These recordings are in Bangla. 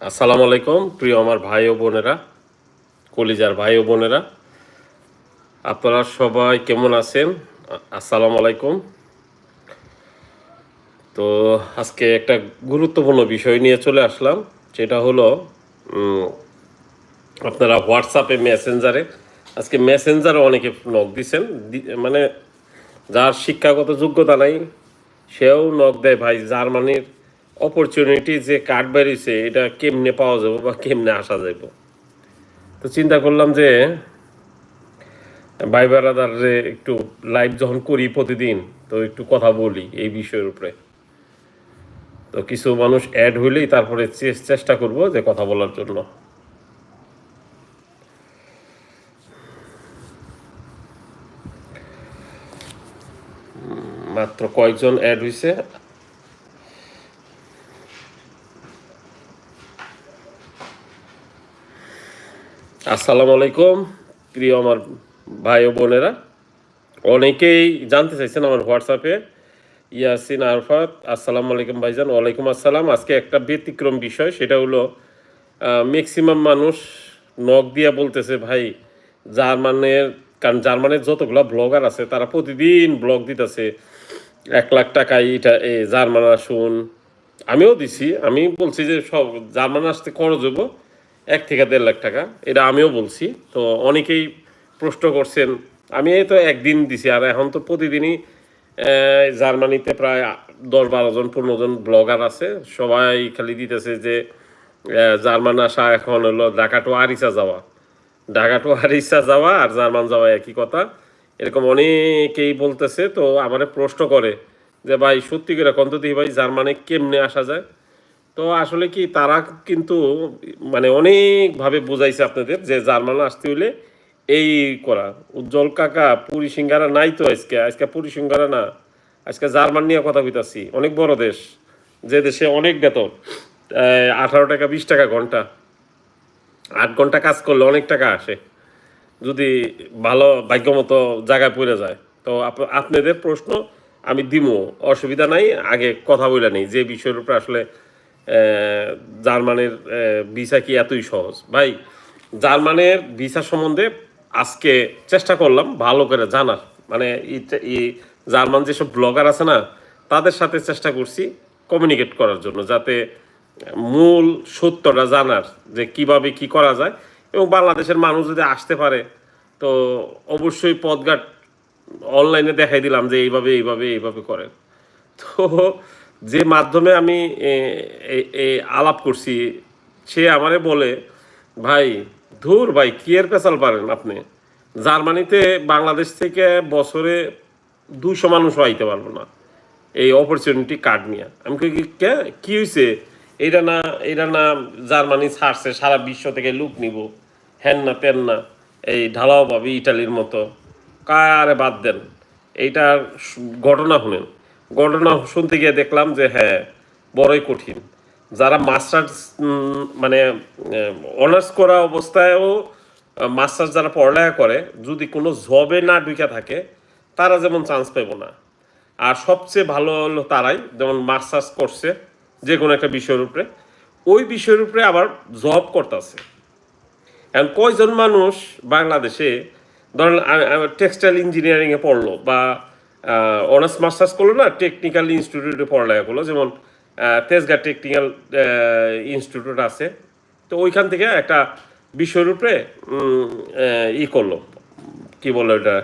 আসসালামু আলাইকুম, প্রিয় আমার ভাই ও বোনেরা, কলিজার ভাই ও বোনেরা। আপনারা সবাই কেমন আছেন? আসসালামু আলাইকুম। তো আজকে একটা গুরুত্বপূর্ণ বিষয় নিয়ে চলে আসলাম সেটা হলো আপনারা হোয়াটসঅ্যাপে মেসেঞ্জারে, আজকে মেসেঞ্জারে অনেকে নখ দিছেন, দি- মানে যার শিক্ষাগত যোগ্যতা নাই, সেও নখ দেয় ভাই জার্মানির অপরচুনিটি যে কার্ড বেরিয়েছে এটা কেমনে পাওয়া যাবে বা কেমনে আসা যাবে তো চিন্তা করলাম যে, ভাই বেড়াদারে একটু লাইভ যখন করি প্রতিদিন, তো একটু কথা বলি এই বিষয়ের উপরে। তো কিছু মানুষ অ্যাড হইলেই তারপরে চেষ্টা করব যে কথা বলার জন্য। মাত্র কয়েকজন অ্যাড হয়েছে আসসালামু আলাইকুম, প্রিয় আমার ভাই ও বোনেরা। অনেকেই জানতে চাইছেন আমার হোয়াটসঅ্যাপে ইয়াসিন আরফাত, আসসালামু আলাইকুম ভাইজান, ওয়ালাইকুম আসসালাম। আজকে একটা ব্যতিক্রম বিষয়, সেটা হলো ম্যাক্সিমাম মানুষ নখ দিয়া বলতেছে, ভাই, জার্মানের, কারণ জার্মানের যতগুলো ব্লগার আছে, তারা প্রতিদিন ব্লগ দিতেছে, এক লাখ টাকায় এটা, এ, জার্মান আসুন। আমিও দিছি, আমি বলছি যে সব জার্মান আসতে খরচ হব এক থেকে দেড় লাখ টাকা। এটা আমিও বলছি। তো অনেকেই প্রশ্ন করছেন, আমি এই তো একদিন দিছি, আর এখন তো প্রতিদিনই জার্মানিতে প্রায় দশ বারো জন, পনেরো জন ব্লগার আছে। সবাই খালি দিতেছে যে জার্মান আসা এখন হলো ঢাকা টু আরিসা যাওয়া। ঢাকা টু আরিসা যাওয়া আর জার্মান যাওয়া একই কথা। এরকম অনেকেই বলতেছে, তো আমারে প্রশ্ন করে যে, ভাই, সত্যি করে কন্ত দিই ভাই, জার্মানে কেমনে আসা যায়? তো আসলে কি, তারা কিন্তু মানে অনেকভাবে বুঝাইছে আপনাদের যে জার্মান আসতে হইলে এই করা। উজ্জ্বল কাকা পুরি সিঙ্গারা নাই তো আজকে আজকে পুরি সিঙ্গারা না, আজকে জার্মান নিয়ে কথা কইতাছি। অনেক বড় দেশ, যে দেশে অনেক বেতন আঠারো টাকা, বিশ টাকা ঘণ্টা। আট ঘণ্টা কাজ করলে অনেক টাকা আসে, যদি ভালো ভাগ্যমতো জায়গায় পড়ে যায়। তো আপনাদের প্রশ্ন আমি দিমো, অসুবিধা নাই, আগে কথা বলে নেই, যে বিষয়ের উপরে আসলে জার্মানের ভিসা কি এতই সহজ? ভাই, জার্মানের ভিসা সম্বন্ধে আজকে চেষ্টা করলাম ভালো করে জানার। মানে এই- জার্মান যেসব ব্লগার আছে না, তাদের সাথে চেষ্টা করছি কমিউনিকেট করার জন্য যাতে মূল সত্যটা জানার যে কীভাবে কি করা যায়। এবং বাংলাদেশের মানুষ যদি আসতে পারে, তো অবশ্যই পথঘাট অনলাইনে দেখাই দিলাম যে এইভাবে এইভাবে এইভাবে করেন। তো যে মাধ্যমে আমি আলাপ করছি, সে আমারে বলে, ভাই, ধুর ভাই, কি এর পেশাল পারেন আপনি? জার্মানিতে বাংলাদেশ থেকে বছরে দুশো মানুষ আইতে পারব না। এই অপরচুনিটি কার্ড নিয়ে। আমি কই, কি, কে? কি হয়েছে এটা না এটা না জার্মানি ছাড়ছে, সারা বিশ্ব থেকে লুক নিব। হ্যান না, তেন না, এই ঢালাও পাবি ইটালির মতো। কারে বাদ দেন, এইটার ঘটনা শুনেন। ঘটনা শুনতে গিয়ে দেখলাম যে হ্যাঁ বড়ই কঠিন। যারা মাস্টার্স মানে অনার্স করা অবস্থায়ও মাস্টার্স যারা পড়ালেখা করে, যদি কোনো জবে না ঢুকে থাকে, তারা যেমন চান্স পাইব না। আর সবচেয়ে ভালো হলো তারাই, যেমন মাস্টার্স করছে যে কোনো একটা বিষয়ের উপরে, ওই বিষয়ের উপরে আবার জব করতেছে। এখন কয়জন মানুষ বাংলাদেশে, ধরেন টেক্সটাইল ইঞ্জিনিয়ারিংয়ে পড়ল বা অনার্স মাস্টার্স করল না টেকনিক্যাল ইনস্টিটিউটে পড়ালেখা করল, যেমন তেজগাঁ টেকনিক্যাল ইনস্টিটিউট আছে। তো ওইখান থেকে একটা বিষয়ের উপরে ই করল, কি বলে ওটা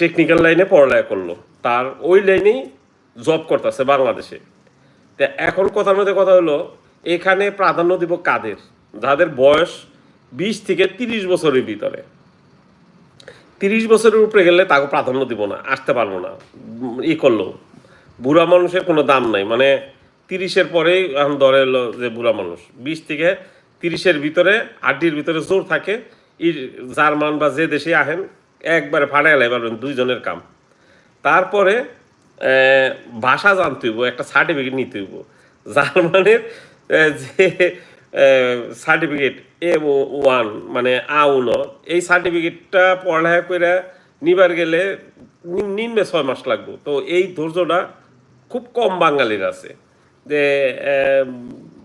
টেকনিক্যাল লাইনে পড়ালেখা করল। তার ওই লাইনেই জব করতেছে বাংলাদেশে। তা এখন কথার মধ্যে কথা হলো, এখানে প্রাধান্য দিব কাদের? যাদের বয়স বিশ থেকে তিরিশ বছরের ভিতরে। তিরিশ বছরের উপরে গেলে তাকে প্রাধান্য দিব না, আসতে পারব না। ই করল। বুড়া মানুষের কোনো দাম নাই। মানে তিরিশের পরেই এখন ধরে এলো যে বুড়া মানুষ। বিশ থেকে তিরিশের ভিতরে আড্ডির ভিতরে জোর থাকে, ই জার্মান বা যে দেশে আহেন, একবারে ফাটাই পারবেন দুইজনের কাম। তারপরে ভাষা জানতে হইব, একটা সার্টিফিকেট নিতে হইব। জার্মানের যে সার্টিফিকেট এ ওয়ান মানে আ উনো এই সার্টিফিকেটটা পড়ালেখা করে নিবার গেলে নিম্নে ছয় মাস লাগবে। তো এই ধৈর্যটা খুব কম বাঙালির আছে, যে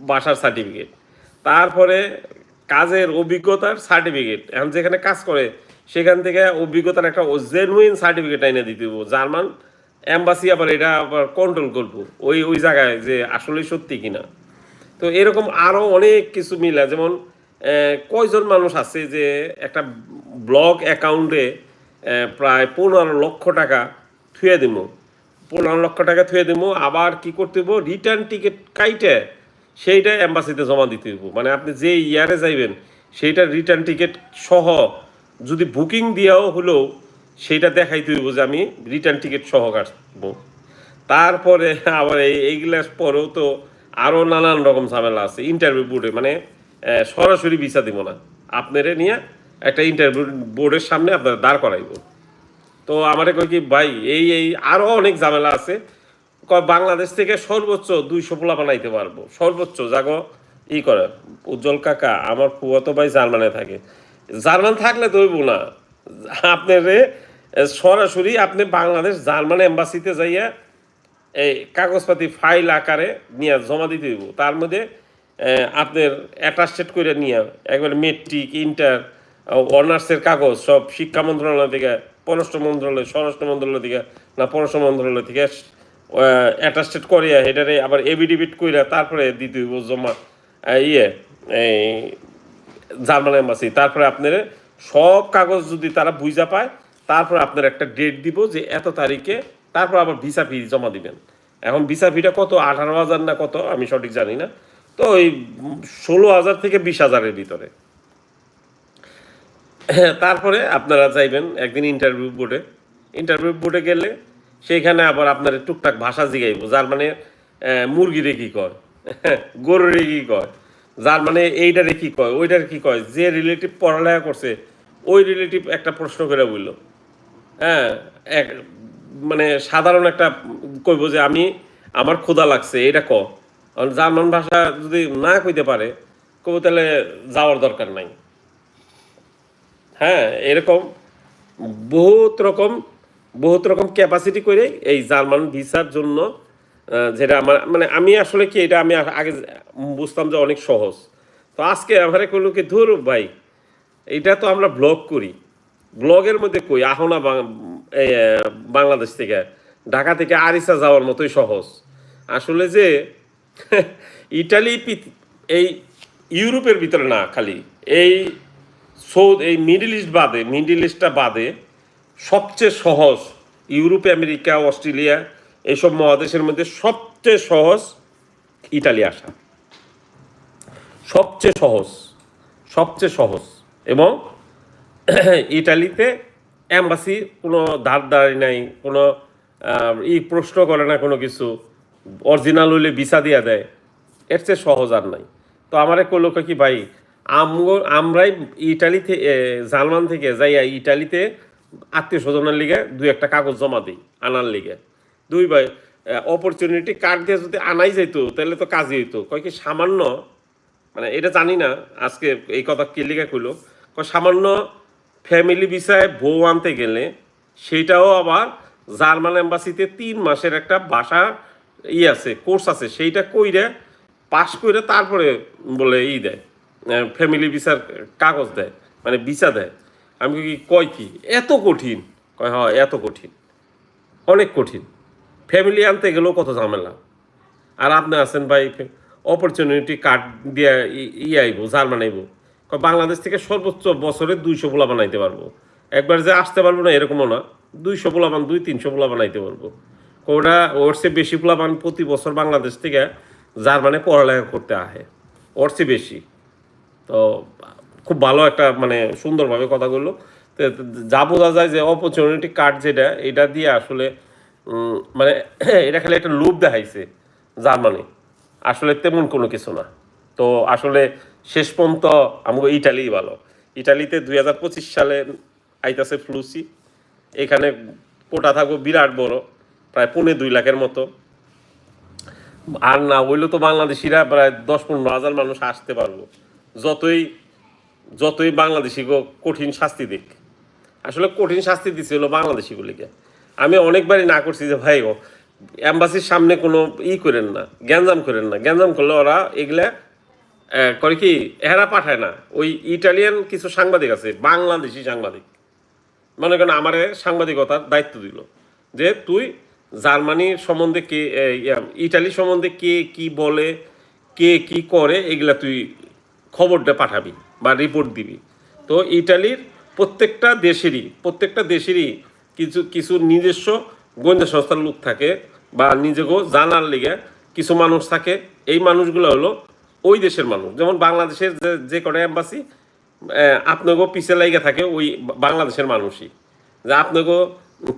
ভাষার সার্টিফিকেট তারপরে কাজের অভিজ্ঞতার সার্টিফিকেট এখন যেখানে কাজ করে সেখান থেকে অভিজ্ঞতার একটা জেনুইন সার্টিফিকেট এনে দিতে জার্মান অ্যাম্বাসি আবার এটা আবার কন্ট্রোল করব। ওই ওই জায়গায় যে আসলে সত্যি কিনা। তো এরকম আরও অনেক কিছু মিলা যেমন কয়জন মানুষ আছে যে একটা ব্লগ অ্যাকাউন্টে প্রায় পনেরো লক্ষ টাকা থুয়ে দিব। পনেরো লক্ষ টাকা থুয়ে দিব, আবার কি করতে হইব? রিটার্ন টিকিট কাইটে সেইটা অ্যাম্বাসিতে জমা দিতে হইব। মানে আপনি যে ইয়ারে যাইবেন সেইটা রিটার্ন টিকিট সহ যদি বুকিং দেওয়াও হলেও সেইটা দেখাইতে হইব যে আমি রিটার্ন টিকিট সহ কাটবো। তারপরে আবার এই, এইগুলার পরেও তো আরও নানান রকম ঝামেলা আছে। ইন্টারভিউ বোর্ডে মানে সরাসরি ভিসা দিব না। আপনারে নিয়ে একটা ইন্টারভিউ বোর্ডের সামনে আপনার দাঁড় করাইব। তো আমারে কই কি, ভাই, এই এই আরও অনেক ঝামেলা আছে। বাংলাদেশ থেকে সর্বোচ্চ দুইশো পোলা বানাইতে পারব। সর্বোচ্চ, জাগো, ই করে, উজ্জ্বল কাকা, আমার ফুয়াতো ভাই জার্মানে থাকে। জার্মান থাকলে তো হইব না। আপনার সরাসরি আপনি বাংলাদেশ জার্মান এম্বাসিতে যাইয়া এই কাগজপাতি ফাইল আকারে নিয়ে জমা দিতে দিব। তার মধ্যে আপনার অ্যাটাস্টেড করে নিয়ে একবারে মেট্রিক ইন্টার অনার্সের কাগজ সব শিক্ষা মন্ত্রণালয় থেকে, পররাষ্ট্র মন্ত্রণালয়, স্বরাষ্ট্র মন্ত্রণালয় থেকে না, পররাষ্ট্র মন্ত্রণালয় থেকে অ্যাটাস্টেড করিয়া এটারে আবার এভিডিভিট কইরা তারপরে দিতে হইব জমা। ইয়ে এই জার্মান এম্বাসি তারপরে আপনার সব কাগজ যদি তারা বুঝা পায়, তারপর আপনার একটা ডেট দিব যে এত তারিখে তারপর আবার ভিসা ফি জমা দিবেন। এখন ভিসা ফিটা কত? আঠারো হাজার না কত? আমি সঠিক জানি না। তো ওই ষোলো হাজার থেকে বিশ হাজারের ভিতরে। তারপরে আপনারা যাইবেন একদিন ইন্টারভিউ বোর্ডে ইন্টারভিউ বোর্ডে গেলে সেইখানে আবার আপনার টুকটাক ভাষা জিগাইব। যার মানে মুরগিরে কি কয়? গরুরে কি কয়? যার মানে এইটারে কি কয়? ওইটার কি কয়? যে রিলেটিভ পড়ালেখা করছে, ওই রিলেটিভ একটা প্রশ্ন করে বলল। হ্যাঁ এক মানে সাধারণ একটা কইব যে আমি, আমার ক্ষুধা লাগছে এটা ক। জার্মান ভাষা যদি না কইতে পারে কব তাহলে যাওয়ার দরকার নাই। হ্যাঁ এরকম বহুত রকম বহুত রকম ক্যাপাসিটি করে এই জার্মান ভিসার জন্য যেটা আমার মানে আমি আসলে কি, এটা আমি আগে বুঝতাম যে অনেক সহজ। তো আজকে আমার কইলো কি, ধর ভাই এটা তো আমরা ব্লগ করি। ব্লগের মধ্যে কই, আহনা বাংলাদেশ থেকে। ঢাকা থেকে আরিসা যাওয়ার মতোই সহজ। আসলে যে, ইটালি এই ইউরোপের ভিতরে না, খালি এই সৌদ, এই মিডল ইস্ট বাদে, মিডল ইস্টটা বাদে, সবচেয়ে সহজ ইউরোপে, আমেরিকা, অস্ট্রেলিয়া এইসব মহাদেশের মধ্যে সবচেয়ে সহজ ইটালি আসা। সবচেয়ে সহজ সবচেয়ে সহজ। এবং ইটালিতে অ্যাম্বাসি কোনো ধার দাঁড়ি নাই, কোনো ই প্রশ্ন করে না কোনো কিছু, অরিজিনাল হইলে ভিসা দিয়া দেয়। এর চেয়ে সহজ আর নাই। তো আমারে কইলো কি ভাই আমরাই ইটালি থেকে জার্মান থেকে যাইয়া ইটালিতে আত্মীয় স্বজনের লিগে দুই একটা কাগজ জমা দিই, আনার লিগে। দুই ভাই অপরচুনিটি কার্ড দিয়ে যদি আনাই যাইতো, তাহলে তো কাজই হইতো। কয় কি সামান্য মানে এটা জানি না, আজকে এই কথা কে লিখে কইলো কয় সামান্য ফ্যামিলি ভিসায় বউ আনতে গেলে সেইটাও আবার জার্মান এম্বাসিতে তিন মাসের একটা ভাষা ই আছে, কোর্স আছে, সেইটা কইরে পাশ করে তারপরে বলে ই দেয় ফ্যামিলি ভিসার কাগজ দেয় মানে ভিসা দেয়। আমি কি, কয় কি, এত কঠিন? কয় হ্যাঁ এত কঠিন, অনেক কঠিন। ফ্যামিলি আনতে গেলেও কত ঝামেলা। আর আপনি আছেন ভাই, অপরচুনিটি কার্ড দিয়ে ই- আইব, জার্মান আইব। বাংলাদেশ থেকে সর্বোচ্চ বছরে দুইশো পোলা বানাইতে পারব। একবার যে আসতে পারব না, এরকমও না। দুইশো পোলাবান দুই তিনশো পোলা বানাইতে পারব। ওটা ওর চেয়ে বেশি পোলাবান প্রতি বছর বাংলাদেশ থেকে জার্মানে পড়ালেখা করতে আহে। ওর চেয়ে বেশি। তো, খুব ভালো একটা মানে সুন্দরভাবে কথাগুলো তো যা বোঝা যায় যে অপরচুনিটি কার্ড যেটা, এটা দিয়ে আসলে মানে এটা খালি একটা লোভ দেখাইছে, জার্মানি। আসলে তেমন কোনো কিছু না। তো, আসলে শেষ পর্যন্ত আমাকে ইটালি ভালো। ইটালিতে দুই হাজার পঁচিশ সালে আইতাছে ফ্লুসি। এখানে কোটা থাকব বিরাট বড়, প্রায় পৌনে দুই লাখের মতো। আর না হইলে তো বাংলাদেশিরা প্রায় দশ পনেরো হাজার মানুষ আসতে পারব। যতই যতই বাংলাদেশি কঠিন শাস্তি দিক। আসলে কঠিন শাস্তি দিচ্ছে হলো বাংলাদেশিগুলিকে। আমি অনেকবারই না করছি যে, ভাই গো অ্যাম্বাসির সামনে কোনো ই করেন না, গ্যাঞ্জাম করেন না। গ্যাঞ্জাম করলে ওরা এগুলা করে কি, এরা পাঠায় না। ওই ইটালিয়ান কিছু সাংবাদিক আছে, বাংলাদেশি সাংবাদিক। মনে করেন আমারে সাংবাদিকতার দায়িত্ব দিল যে তুই জার্মানির সম্বন্ধে কে ইটালি সম্বন্ধে কে কি বলে, কে কি করে, এগুলা তুই খবরটা পাঠাবি বা রিপোর্ট দিবি। তো ইটালির প্রত্যেকটা দেশেরই প্রত্যেকটা দেশেরই কিছু কিছু নিজস্ব গোয়েন্দা সংস্থার লোক থাকে বা নিজেকেও জানার লিগে কিছু মানুষ থাকে। এই মানুষগুলো হলো ওই দেশের মানুষ। যেমন বাংলাদেশের যে কটা অ্যাম্বাসি আপনাকেও পিছে লাইগা থাকে ওই বাংলাদেশের মানুষই। যে আপনাকেও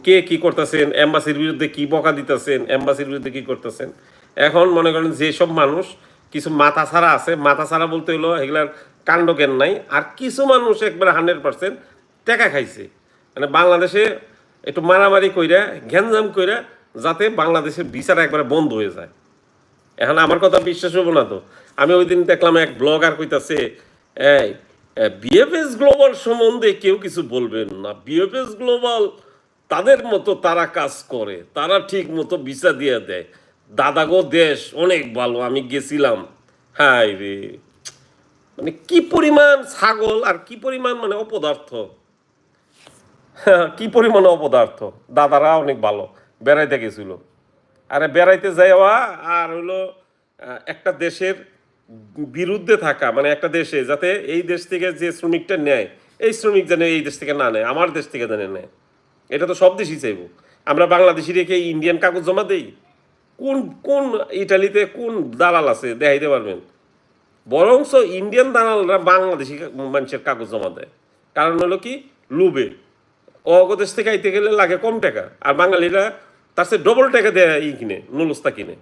কে কি করতেছেন এম্বাসির বিরুদ্ধে কি বকা দিতেছেন এম্বাসির বিরুদ্ধে কি করতেছেন। এখন মনে করেন যেসব মানুষ, কিছু মাথা ছাড়া আছে, মাথা ছাড়া বলতে হলো এগুলার কাণ্ড জ্ঞান নাই। আর কিছু মানুষ একবারে হান্ড্রেড পার্সেন্ট টেকা খাইছে। মানে বাংলাদেশে একটু মারামারি কইরা ঘ্যানজাম কইরা যাতে বাংলাদেশের বিচার একবারে বন্ধ হয়ে যায়। এখন আমার কথা বিশ্বাস হব না তো। আমি ওই দিন দেখলাম এক ব্লগার কইতাছে, এই বিএফএস গ্লোবাল সম্বন্ধে কেউ কিছু বলবেন না। বিএফএস গ্লোবাল তাদের মতো তারা কাজ করে, তারা ঠিক মতো ভিসা দিয়ে দেয়। দাদাগো দেশ, অনেক ভালো, আমি গেছিলাম। হাই রে। মানে কি পরিমাণ ছাগল আর কি পরিমাণ মানে অপদার্থ। কি পরিমাণ অপদার্থ। দাদারা অনেক ভালো, বেড়াইতে গেছিল। আরে বেড়াইতে যাওয়া আর হলো একটা দেশের বিরুদ্ধে থাকা মানে একটা দেশে, যাতে এই দেশ থেকে যে শ্রমিকটা নেয়, এই শ্রমিক যেন এই দেশ থেকে না নেয়, আমার দেশ থেকে যেন নেয়। এটা তো সব দেশই চাইব। আমরা বাংলাদেশি রেখে ইন্ডিয়ান কাগজ জমা দেই? কোন কোন ইটালিতে কোন দালাল আছে, দেখাইতে পারবেন? বরংস ইন্ডিয়ান দালালরা বাংলাদেশি মানুষের কাগজ জমা দেয়। কারণ হলো কি? লুবে। অগদেশ থেকে আইতে গেলে লাগে কম টাকা, আর বাঙালিরা তার চেয়ে ডবল টাকা দেয় ই কিনে, নুলস্তা কিনে।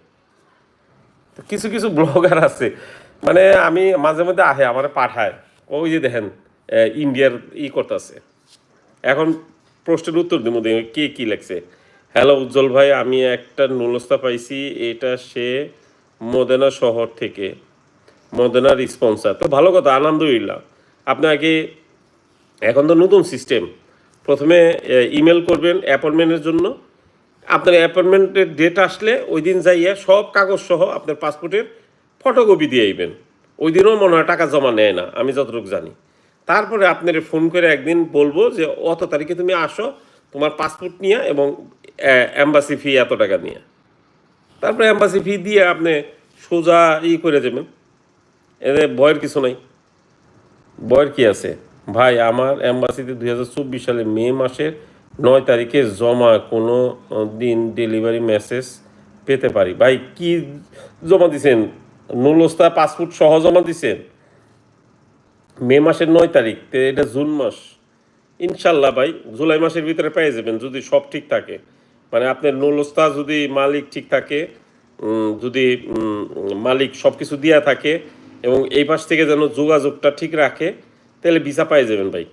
কিছু কিছু ব্লগার আছে। মানে আমি মাঝে মধ্যে আহে, আমার পাঠায়। ওই যে দেখেন ইন্ডিয়ার ই করতেছে। এখন প্রশ্নের উত্তর দিব কে কি লেখছে। হ্যালো উজ্জ্বল ভাই, আমি একটা নুলস্তা পাইছি, এটা সে মদেনা শহর থেকে। মদেনার স্পন্সার। তো ভালো কথা আনন্দইল্লাহ আপনাকে এখন তো নতুন সিস্টেম। প্রথমে ইমেল করবেন অ্যাপয়েন্টমেন্টের জন্য। আপনার অ্যাপয়েন্টমেন্টের ডেট আসলে ওই দিন যাইয়া সব কাগজ সহ আপনার পাসপোর্টের ফটোকপি দিয়ে আইবেন। ওই দিনও মনে হয় টাকা জমা নেয় না, আমি যতটুকু জানি। তারপরে আপনার ফোন করে একদিন বলব যে, অত তারিখে তুমি আসো, তোমার পাসপোর্ট নিয়ে এবং অ্যাম্বাসি ফি এত টাকা নিয়ে। তারপরে অ্যাম্বাসি ফি দিয়ে আপনি সোজা ই করে যাবেন এদের ভয়ের কিছু নাই। বয়ের কি আছে? ভাই, আমার অ্যাম্বাসিতে দুই হাজার চব্বিশ সালে মে মাসের নয় তারিখে জমা কোনো দিন ডেলিভারি মেসেজ পেতে পারি। ভাই, কি জমা দিছেন? নুলস্তা পাসপোর্ট সহ জমা দিছেন মে মাসের নয় তারিখ, তো এটা জুন মাস। ইনশাল্লাহ ভাই, জুলাই মাসের ভিতরে পেয়ে যাবেন যদি সব ঠিক থাকে। মানে আপনার নুলস্তা যদি মালিক ঠিক থাকে যদি মালিক সব কিছু দিয়া থাকে এবং এই পাশ থেকে যেন যোগাযোগটা ঠিক রাখে, তাহলে ভিসা পেয়ে যাবেন ভাই।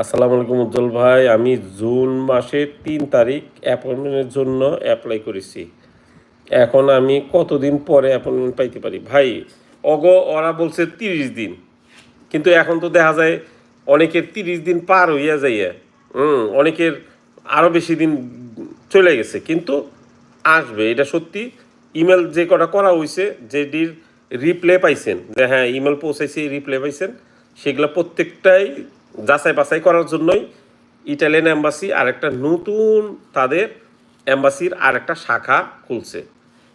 আসসালামু আলাইকুম উজ্জ্বল ভাই, আমি জুন মাসের তিন তারিখ অ্যাপয়েন্টমেন্টের জন্য অ্যাপ্লাই করেছি। এখন আমি কতদিন পরে অ্যাপয়েন্টমেন্ট পাইতে পারি? ভাই, অগ, ওরা বলছে তিরিশ দিন। কিন্তু এখন তো দেখা যায় অনেকের তিরিশ দিন পার হইয়া যাইয়া, হুম, অনেকের আরও বেশি দিন চলে গেছে। কিন্তু আসবে, এটা সত্যি। ইমেল যে কটা করা হয়েছে যেটির রিপ্লে পাইছেন, যে হ্যাঁ ইমেল পৌঁছাইছে রিপ্লে পাইছেন, সেগুলো প্রত্যেকটাই যাচাই বাছাই করার জন্যই ইটালিয়ান অ্যাম্বাসি আর একটা নতুন তাদের অ্যাম্বাসির আর একটা শাখা খুলছে।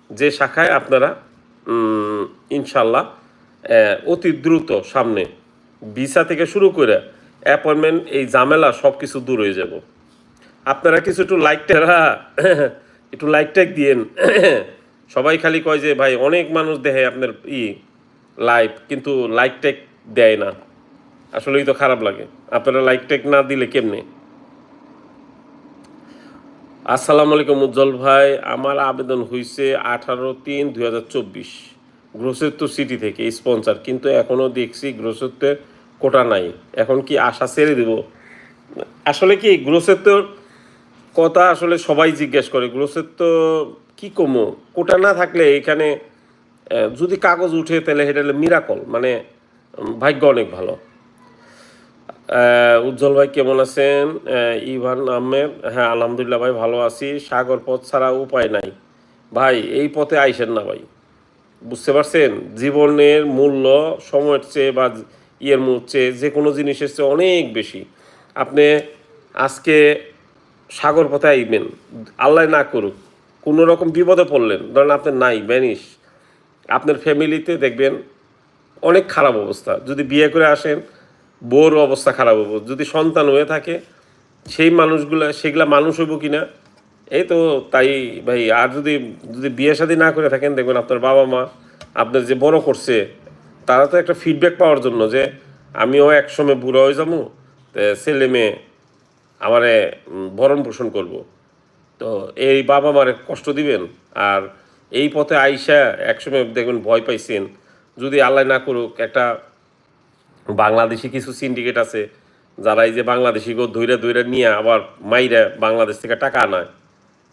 যে শাখায় আপনারা ইনশাল্লাহ অতি দ্রুত সামনে ভিসা থেকে শুরু করে অ্যাপয়েন্টমেন্ট, এই ঝামেলা সব কিছু দূর হয়ে যাব। আপনারা কিছু একটু লাইক একটু লাইক দিয়েন। সবাই খালি কয় যে, ভাই, অনেক মানুষ দেখে আপনার ই লাইভ কিন্তু লাইক দেয় না। আসলেই তো খারাপ লাগে। আপনারা লাইক না দিলে কেমনে? আসসালামু আলাইকুম উজ্জ্বল ভাই। আমার আবেদন হয়েছে আঠারো তিন দুই হাজার চব্বিশ। গ্রোসেত্ব সিটি থেকে স্পন্সার কিন্তু এখনও দেখছি গ্রোসেত্বের কোটা নাই। এখন কি আশা ছেড়ে দেব? আসলে কি গ্রোসেত্বর কথা আসলে সবাই জিজ্ঞেস করে, গ্রোসেত্ব কি কমো? কোটা না থাকলে এখানে যদি কাগজ উঠে তাহলে সেটা মিরাকল মানে ভাগ্য অনেক ভালো। উজ্জ্বল ভাই কেমন আছেন? ইভান আহমেদ হ্যাঁ আলহামদুলিল্লাহ ভাই ভালো আছি। সাগর পথ ছাড়া উপায় নাই। ভাই, এই পথে আইসেন না ভাই। বুঝতে পারছেন? জীবনের মূল্য, সময়ের চেয়ে বা ইয়ের চেয়ে যে কোনো জিনিসের চেয়ে অনেক বেশি। আপনি আজকে সাগর পথে আইবেন। আল্লাহ না করুক, কোনো রকম বিপদে পড়লেন। ধরেন আপনি নাই ব্যানিশ আপনার ফ্যামিলিতে দেখবেন অনেক খারাপ অবস্থা। যদি বিয়ে করে আসেন বউর অবস্থা খারাপ হব। যদি সন্তান হয়ে থাকে, সেই মানুষগুলো, সেগুলা মানুষ হইব কি না এই তো তাই ভাই, আর যদি যদি বিয়ে শাদী না করে থাকেন, দেখবেন আপনার বাবা মা আপনার যে বড় করছে, তারা তো একটা ফিডব্যাক পাওয়ার জন্য যে, আমিও একসময় বুড়ো হয়ে যাব ছেলে মেয়ে আমারে ভরণ পোষণ করব। তো এই বাবা মারে কষ্ট দিবেন, আর এই পথে আইসা একসময় দেখবেন ভয় পাইছেন। যদি আল্লাহ না করুক, একটা বাংলাদেশি কিছু সিন্ডিকেট আছে, যারা এই যে বাংলাদেশি গো ধৈরা ধৈরা নিয়ে আবার মাইরা বাংলাদেশ থেকে টাকা আনায়।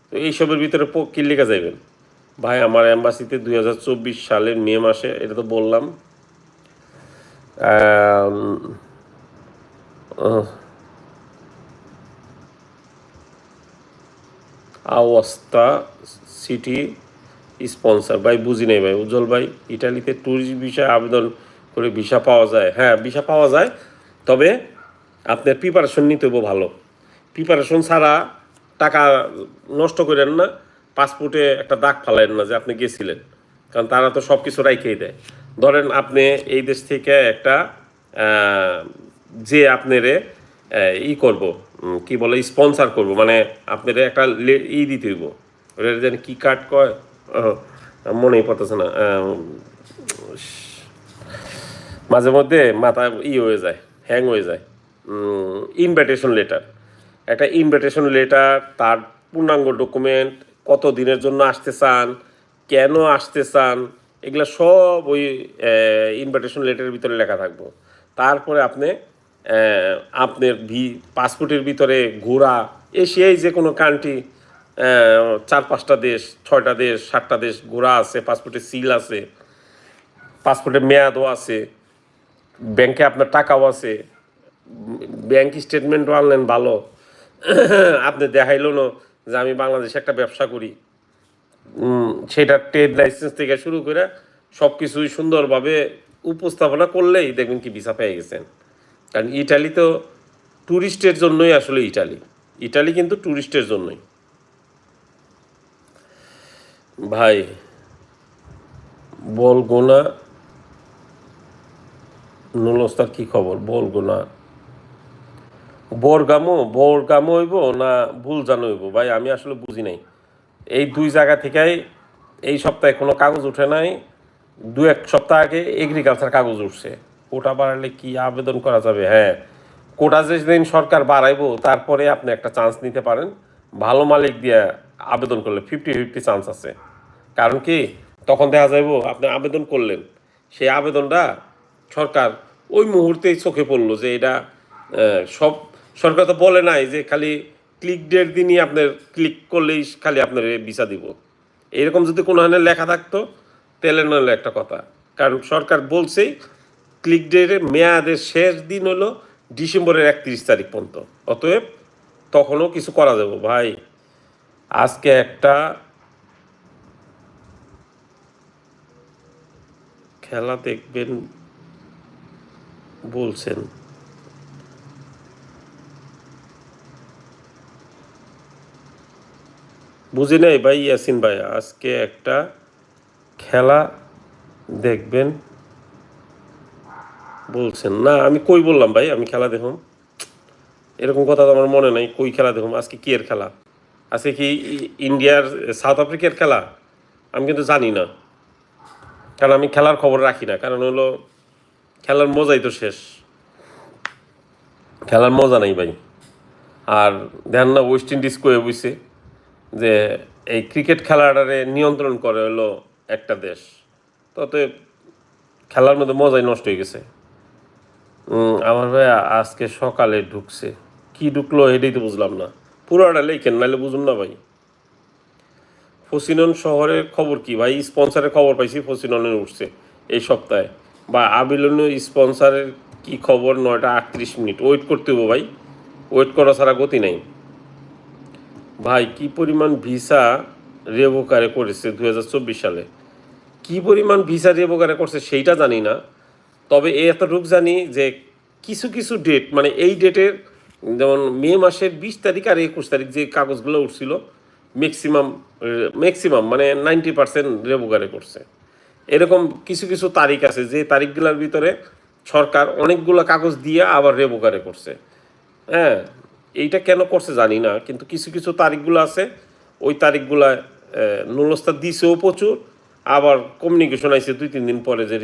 তো এইসবের ভিতরে কি লেখা যাইবেন ভাই, আমার অ্যাম্বাসিতে দুই হাজার চব্বিশ সালের মে মাসে, এটা তো বললাম। আওয়াস্তা সিটি স্পন্সর ভাই, বুঝি নাই ভাই, উজ্জ্বল ভাই, ইটালিতে ট্যুরিস্ট ভিসা আবেদন করে ভিসা পাওয়া যায়। হ্যাঁ ভিসা পাওয়া যায়, তবে আপনার প্রিপারেশন নিতে হবে ভালো। প্রিপারেশন ছাড়া টাকা নষ্ট করেন না পাসপোর্টে একটা দাগ ফালাইন না যে আপনি গেছিলেন, কারণ তারা তো সব কিছু রাইখেই দেয়। ধরেন আপনি এই দেশ থেকে একটা যে আপনারে ই করব কি বলে স্পন্সার করব মানে আপনার একটা ই দিতে হইব। ওটা যেন কি কার্ড কয়? মনেই পড়তেছে না মাঝে মধ্যে মাথা ই হয়ে যায় হ্যাং হয়ে যায়। ইনভাইটেশন লেটার একটা ইনভাইটেশন লেটার তার পূর্ণাঙ্গ ডকুমেন্ট কত দিনের জন্য আসতে চান, কেন আসতে চান, এগুলো সব ওই ইনভাইটেশন লেটারের ভিতরে লেখা থাকব। তারপরে আপনি আপনার ভি পাসপোর্টের ভিতরে ঘোরা এশিয়ায় যে কোনো কান্ট্রি চার পাঁচটা দেশ, ছয়টা দেশ, সাতটা দেশ ঘোরা আছে পাসপোর্টের সিল আছে পাসপোর্টের মেয়াদও আছে। ব্যাংকে আপনার টাকাও আছে, ব্যাংক স্টেটমেন্টও আনলেন ভালো। আপনি দেখাইল না যে আমি বাংলাদেশে একটা ব্যবসা করি। সেটা ট্রেড লাইসেন্স থেকে শুরু করে সব কিছুই সুন্দরভাবে উপস্থাপনা করলেই দেখবেন কি ভিসা পেয়ে গেছেন। কারণ ইটালি তো ট্যুরিস্টের জন্যই আসলে ইটালি। ইটালি কিন্তু ট্যুরিস্টের জন্যই। ভাই বলগো না। নুলস্তার কি খবর? বলগো না। বরগামো? বরগামো হইব না ভুল জানো হইব? ভাই, আমি আসলে বুঝি নাই। এই দুই জায়গা থেকেই এই সপ্তাহে কোনো কাগজ উঠে নাই। দু এক সপ্তাহ আগে এগ্রিকালচার কাগজ উঠছে। কোটা বাড়ালে কি আবেদন করা যাবে? হ্যাঁ। কোটা যেদিন সরকার বাড়াইবো, তারপরে আপনি একটা চান্স নিতে পারেন। ভালো মালিক দিয়ে আবেদন করলে ফিফটি ফিফটি চান্স আছে। কারণ কি? তখন দেখা যাইব আপনি আবেদন করলেন। সেই আবেদনটা সরকার ওই মুহূর্তেই চোখে পড়ল যে এটা সব সরকার তো বলে নাই যে খালি ক্লিক ডেট দিনই আপনার ক্লিক করলেই খালি আপনার ভিসা দিব। এরকম যদি কোনো হানে লেখা থাকতো, তাহলে নইলে একটা কথা। কারণ সরকার বলছেই ক্লিক ডেটের মেয়াদের শেষ দিন হলো ডিসেম্বরের একত্রিশ তারিখ পর্যন্ত। অতএব তখনও কিছু করা যাব। ভাই, আজকে একটা খেলা দেখবেন বলছেন। বুঝি নাই ভাই ইয়াসিন ভাই, আজকে একটা খেলা দেখবেন। বলছেন, না, আমি কই বললাম ভাই, আমি খেলা দেখুন এরকম কথা তো আমার মনে নাই, কই খেলা দেখুন আজকে কি এর খেলা? আজকে কি ইন্ডিয়ার, সাউথ আফ্রিকার খেলা? আমি কিন্তু জানি না। কারণ আমি খেলার খবর রাখি না, কারণ হলো খেলার মজাই তো শেষ। খেলার মজা নাই ভাই। আর দেন না ওয়েস্ট ইন্ডিজ কয়ে বুঝছে যে এই ক্রিকেট খেলাটারে নিয়ন্ত্রণ করে হলো একটা দেশ। তত খেলার মধ্যে মজাই নষ্ট হয়ে গেছে। আমার ভাই আজকে সকালে ঢুকছে। কি ঢুকলো এটাই তো বুঝলাম না। পুরোটা লেখেন, নাহলে বুঝুন না ভাই। ফসিনন শহরের খবর কি? ভাই, স্পন্সরের খবর পাইছি ফসিননের উঠছে এই সপ্তাহে। বা আবিলনীয় স্পন্সরের কি খবর নয়টা আটত্রিশ মিনিট? ওয়েট করতে হবে ভাই। ওয়েট করা ছাড়া গতি নাই। ভাই, কি পরিমাণ ভিসা রেভোকারে করেছে দু হাজার চব্বিশ সালে? কি পরিমাণ ভিসা রেবোকারে করছে সেইটা জানি না। তবে এ এতটুকু জানি যে কিছু কিছু ডেট মানে এই ডেটের যেমন মে মাসের বিশ তারিখ আর একুশ তারিখ যে কাগজগুলো উঠছিল ম্যাক্সিমাম ম্যাক্সিমাম মানে নাইনটি পার্সেন্ট রেবোকারে করছে। এরকম কিছু কিছু তারিখ আছে, যে তারিখগুলোর ভিতরে সরকার অনেকগুলো কাগজ দিয়ে আবার রেবোকারে করছে। হ্যাঁ এইটা কেন করছে জানি না, কিন্তু কিছু কিছু তারিখগুলো আছে, ওই তারিখগুলা নুলস্তা দিছেও প্রচুর, আবার কমিউনিকেশন আইছে দুই, তিন দিন পরে যে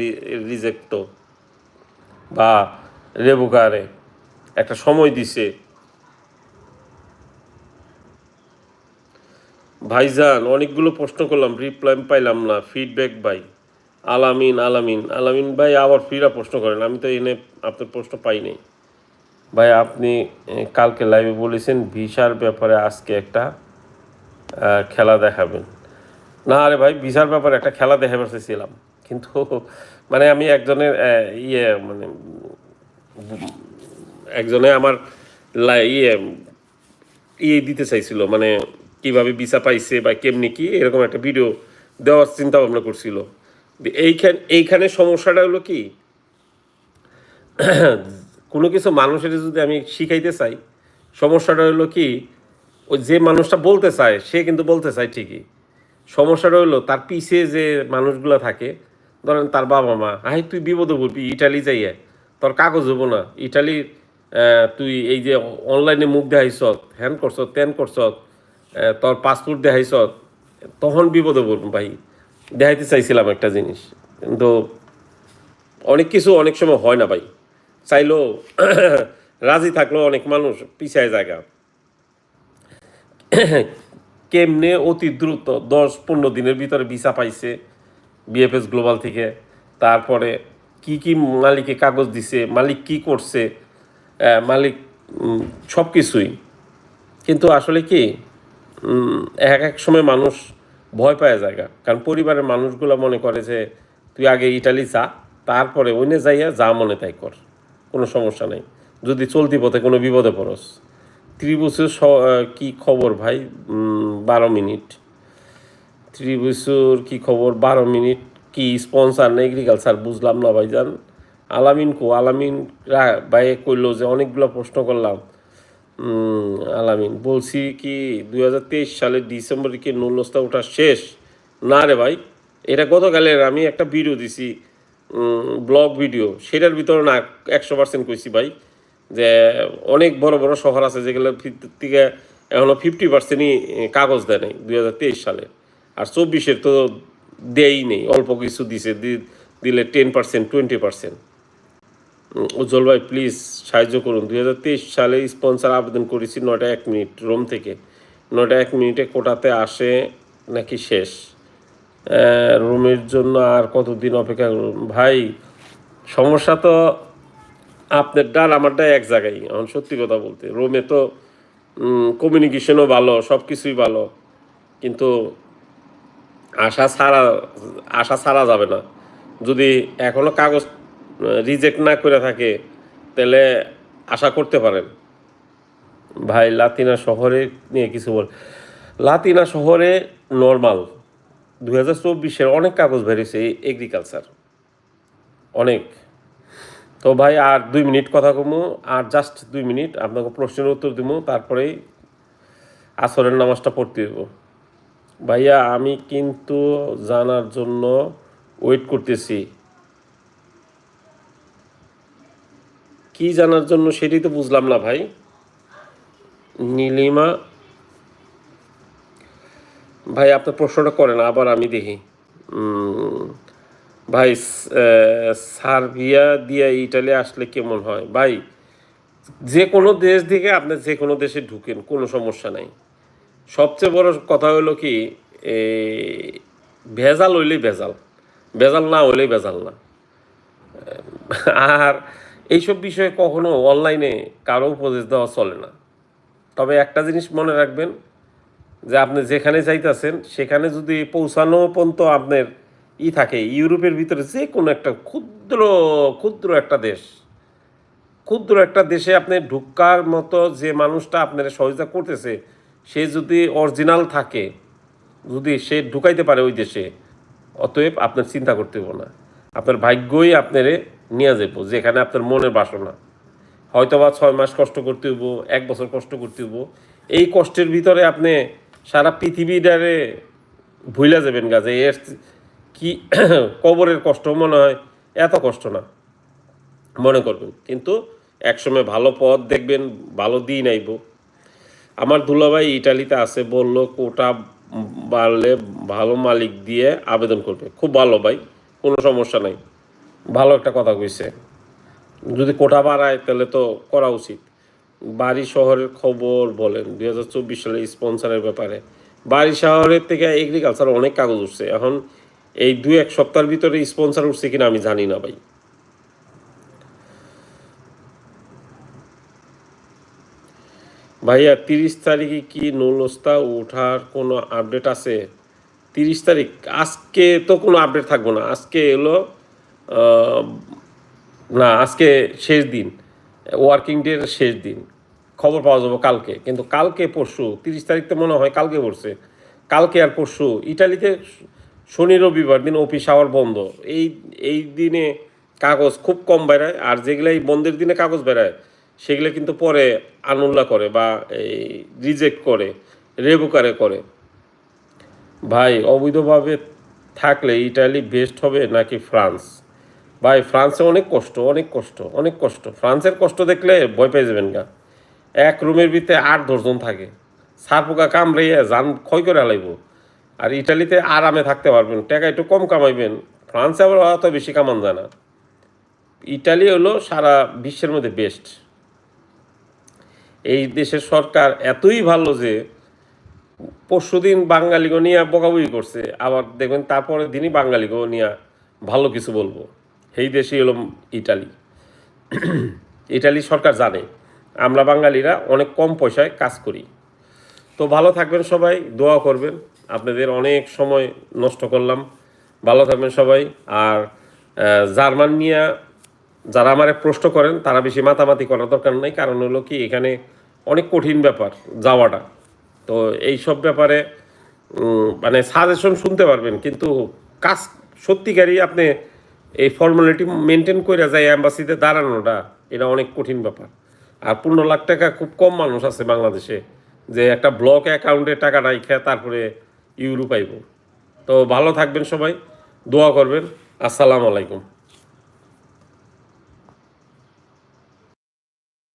রিজেক্ট বা রেবুকারে একটা সময় দিছে। ভাইজান, অনেকগুলো প্রশ্ন করলাম রিপ্লাই পাইলাম না ফিডব্যাক ভাই। আলামিন আলামিন। আলামিন, ভাই, আবার ফিরা প্রশ্ন করেন। আমি তো এনে আপনার প্রশ্ন পাই নাই। ভাই, আপনি কালকে লাইভে বলেছেন, ভিসার ব্যাপারে আজকে একটা খেলা দেখাবেন। না, আরে ভাই, ভিসার ব্যাপারে একটা খেলা দেখাবার চেয়েছিলাম। কিন্তু মানে আমি একজনের ইয়ে মানে একজনে আমার ইয়ে ইয়ে দিতে চাইছিল। মানে কীভাবে ভিসা পাইছে বা কেমনি কি, এরকম একটা ভিডিও দেওয়ার চিন্তা ভাবনা করছিল। এইখান, এইখানে সমস্যাটা হলো কি? কোনো কিছু মানুষের যদি আমি শিখাইতে চাই, সমস্যাটা হলো কি? ওই যে মানুষটা বলতে চায়, সে কিন্তু বলতে চায় ঠিকই। সমস্যাটা হলো তার পিছে যে মানুষগুলো থাকে, ধরেন তার বাবা মা আই তুই বিপদে পড়বি, ইটালি যাইয়ে, তোর কাগজ হব না ইটালির তুই এই যে অনলাইনে মুখ দেখাইছ হ্যান করছ, ত্যান করছ তোর পাসপোর্ট দেখাইছ, তখন বিপদে পড়ব ভাই। দেখাইতে চাইছিলাম একটা জিনিস। কিন্তু অনেক কিছু অনেক সময় হয় না ভাই। চাইলেও রাজি থাকলেও অনেক মানুষ পিছায় জায়গা। কেমনে অতি দ্রুত দশ পনেরো দিনের ভিতরে ভিসা পাইছে বিএফএস গ্লোবাল থেকে, তারপরে কি কি মালিকে কাগজ দিছে, মালিক কি করছে মালিক সব কিছুই কিন্তু আসলে কি এক এক সময় মানুষ ভয় পায় জায়গা। কারণ পরিবারের মানুষগুলো মনে করে যে, তুই আগে ইটালি যা, তারপরে ওইনে যাইয়া যা মনে তাই কর। কোনো সমস্যা নেই। যদি চলতি পথে কোনো বিপদে পড়স। ত্রিভুজের কি খবর ভাই? বারো মিনিট। ত্রিভুজুর কি খবর? বারো মিনিট কি স্পন্সার না এগ্রিকালচার বুঝলাম না ভাইজান। আলামিন কো? আলামিন ভাই কইলো যে, অনেকগুলো প্রশ্ন করলাম। আলামিন, বলছি কি দুই হাজার তেইশ সালের ডিসেম্বরে কি নুলস্তা ওঠা শেষ? না রে ভাই, এটা গতকালের আমি একটা ভিডিও দিছি ব্লগ ভিডিও সেটার ভিতরে না একশো পার্সেন্ট কইছি ভাই, যে অনেক বড় বড় শহর আছে যেগুলো থেকে এখনও ফিফটি পার্সেন্টই কাগজ দেয় নাই দুই হাজার তেইশ সালে, আর চব্বিশের তো দেয়ই নেই, অল্প কিছু দিছে দিলে ten percent twenty percent Ujjwal ভাই প্লিজ সাহায্য করুন। দুই হাজার তেইশ সালে স্পন্সর আবেদন করেছি নয়টা এক মিনিট রোম থেকে। নটা এক মিনিটে কোটাতে আসে নাকি শেষ? রুমের জন্য আর কতদিন অপেক্ষা করুন? ভাই, সমস্যা তো আপনার ডাল আমারটা এক জায়গায়। এখন সত্যি কথা বলতে, রোমে তো কমিউনিকেশনও ভালো সব কিছুই ভালো। কিন্তু আশা ছাড়া আশা ছাড়া যাবে না। যদি এখনও কাগজ রিজেক্ট না করে থাকে, তাহলে আশা করতে পারেন। ভাই, লাতিনা শহরে নিয়ে কিছু বল। লাতিনা শহরে নর্মাল দু হাজার চব্বিশের অনেক কাগজ বেরিয়েছে এই এগ্রিকালচার অনেক। তো ভাই, আর দুই মিনিট কথা কমু, আর জাস্ট দুই মিনিট আপনাকে প্রশ্নের উত্তর দিব তারপরেই আসরের নামাজটা পড়তে দেবো ভাইয়া, আমি কিন্তু জানার জন্য ওয়েট করতেছি। কি জানার জন্য সেটি তো বুঝলাম না ভাই। নীলিমা, ভাই আপনার প্রশ্নটা করেন, আবার আমি দেখি। ভাই সার্বিয়া দিয়ে ইটালি আসলে কেমন হয়? ভাই, যে কোনো দেশ থেকে আপনি যে কোনো দেশে ঢুকেন, কোনো সমস্যা নাই। সবচেয়ে বড় কথা হলো কি ভেজাল হইলেই ভেজাল ভেজাল না হইলেই ভেজাল না। আর এইসব বিষয়ে কখনো অনলাইনে কারও উপদেশ দেওয়া চলে না। তবে একটা জিনিস মনে রাখবেন, যে আপনি যেখানে যাইতেছেন, সেখানে যদি পৌঁছানো পর্যন্ত আপনার ই থাকে, ইউরোপের ভিতরে যে কোনো একটা ক্ষুদ্র ক্ষুদ্র একটা দেশ, ক্ষুদ্র একটা দেশে আপনি ঢুকার মতো যে মানুষটা আপনার সহযোগিতা করতেছে, সে যদি অরিজিনাল থাকে, যদি সে ঢুকাইতে পারে ওই দেশে, অতএব আপনার চিন্তা করতে হবে না। আপনার ভাগ্যই আপনারে নিয়ে যাব যেখানে আপনার মনের বাসনা। হয়তো বা ছয় মাস কষ্ট করতে হইব, এক বছর কষ্ট করতে হইব। এই কষ্টের ভিতরে আপনি সারা পৃথিবীটারে ভুলে যাবেন গাছে এর কি কবরের কষ্ট মনে হয়, এত কষ্ট না। মনে করবেন, কিন্তু একসময় ভালো পথ দেখবেন, ভালো দিন আইব। আমার দুলাভাই ইটালিতে আছে, বলল কোটা বাড়লে ভালো মালিক দিয়ে আবেদন করবে। খুব ভালো ভাই, কোনো সমস্যা নাই। ভালো একটা কথা কইছে। যদি কোটা বাড়ায়, তাহলে তো করা উচিত। বাড়ি শহরের খবর বলেন, দুই হাজার চব্বিশ সালে স্পন্সারের ব্যাপারে। বাড়ি শহরের থেকে এগ্রিকালচার অনেক কাগজ উঠছে। এখন এই দুই এক সপ্তাহের ভিতরে স্পন্সার উঠছে কিনা আমি জানি না ভাই। ভাইয়া, তিরিশ তারিখে কি নুলস্তা ওঠার কোনো আপডেট আছে? তিরিশ তারিখ, আজকে তো কোনো আপডেট থাকব না। আজকে এলো না, আজকে শেষ দিন ওয়ার্কিং ডের শেষ দিন। খবর পাওয়া যাবে কালকে। কিন্তু কালকে পরশু, তিরিশ তারিখ তো মনে হয় কালকে পড়ছে। কালকে আর পরশু, ইটালিতে শনি রবিবার দিন অফিস আওয়ার বন্ধ। এই এই দিনে কাগজ খুব কম বেড়ায়, আর যেগুলো এই বন্ধের দিনে কাগজ বেড়ায়, সেগুলো কিন্তু পরে আনুল্লা করে বা এই রিজেক্ট করে, রেবুকারে করে। ভাই, অবৈধভাবে থাকলে ইটালি বেস্ট হবে নাকি ফ্রান্স? ভাই, ফ্রান্সে অনেক কষ্ট অনেক কষ্ট অনেক কষ্ট। ফ্রান্সের কষ্ট দেখলে ভয় পেয়ে যাবেন গা। এক রুমের ভিতরে আট দশজন থাকে। সার পোকা কামড়াইয়া যান, ক্ষয় করে হালাইব আর ইটালিতে আরামে থাকতে পারবেন, টাকা একটু কম কামাইবেন। ফ্রান্সে আবার অত বেশি কামান যায় না। ইটালি হলো সারা বিশ্বের মধ্যে বেস্ট এই দেশের সরকার এতই ভালো যে পরশুদিন বাঙালিগো নিয়ে বকাবকি করছে, আবার দেখবেন তারপরে দিনই বাঙালিগো নিয়ে ভালো কিছু বলব। সেই দেশই হলো ইটালি। ইটালি সরকার জানে, আমরা বাঙালিরা অনেক কম পয়সায় কাজ করি। তো ভালো থাকবেন সবাই, দোয়া করবেন। আপনাদের অনেক সময় নষ্ট করলাম। ভালো থাকবেন সবাই। আর জার্মান নিয়ে যারা আমারে প্রশ্ন করেন, তারা বেশি মাতামাতি করার দরকার নেই। কারণ হলো কি, এখানে অনেক কঠিন ব্যাপার যাওয়াটা। তো এই সব ব্যাপারে মানে সাজেশন শুনতে পারবেন। কিন্তু কাজ সত্যিকারই আপনি এই ফর্মালিটি মেনটেন করে যায় অ্যাম্বাসিতে দাঁড়ানোটা, এটা অনেক কঠিন ব্যাপার। আর পনেরো লাখ টাকা খুব কম মানুষ আছে বাংলাদেশে যে একটা ব্লক অ্যাকাউন্টে টাকা খেয়ে তারপরে ইউরো পাইব তো ভালো থাকবেন সবাই, দোয়া করবেন। আসসালামু আলাইকুম।